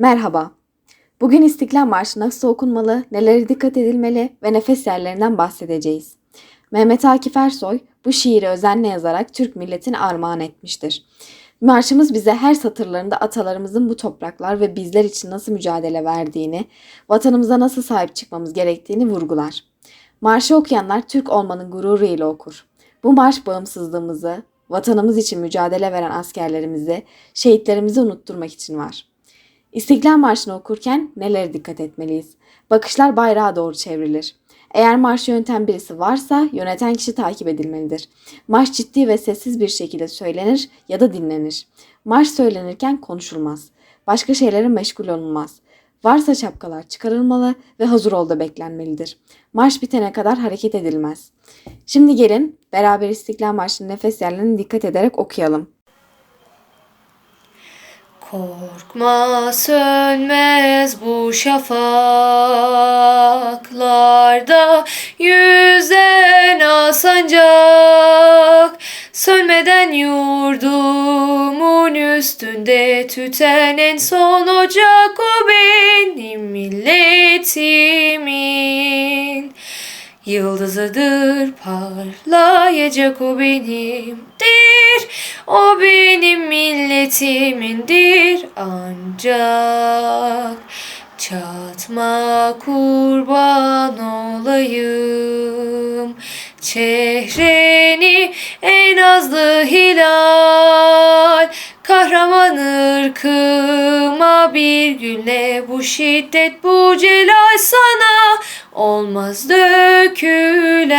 Merhaba. Bugün İstiklal Marşı nasıl okunmalı, nelere dikkat edilmeli ve nefes yerlerinden bahsedeceğiz. Mehmet Akif Ersoy bu şiiri özenle yazarak Türk milletine armağan etmiştir. Marşımız bize her satırlarında atalarımızın bu topraklar ve bizler için nasıl mücadele verdiğini, vatanımıza nasıl sahip çıkmamız gerektiğini vurgular. Marşı okuyanlar Türk olmanın gururuyla okur. Bu marş bağımsızlığımızı, vatanımız için mücadele veren askerlerimizi, şehitlerimizi unutturmak için var. İstiklal Marşı'nı okurken nelere dikkat etmeliyiz? Bakışlar bayrağa doğru çevrilir. Eğer marşı yöneten birisi varsa yöneten kişi takip edilmelidir. Marş ciddi ve sessiz bir şekilde söylenir ya da dinlenir. Marş söylenirken konuşulmaz. Başka şeylere meşgul olunmaz. Varsa şapkalar çıkarılmalı ve hazır olda beklenmelidir. Marş bitene kadar hareket edilmez. Şimdi gelin beraber İstiklal Marşı'nın nefes yerlerine dikkat ederek okuyalım. Korkma sönmez bu şafaklarda. Yüzen asancak Sönmeden yurdumun üstünde tüten en son ocak o benim milletimin. Yıldızıdır parlayacak o benimdir O benim milletimindir. Ancak Çatma kurban olayım. Çehreni en azlı hilal. Kahraman ırkıma bir günle bu şiddet bu celal sana olmaz dökülen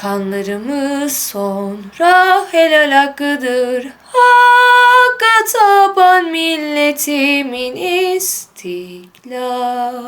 Kanlarımız sonra helal hakkıdır. Hakka tapan milletimin istiklal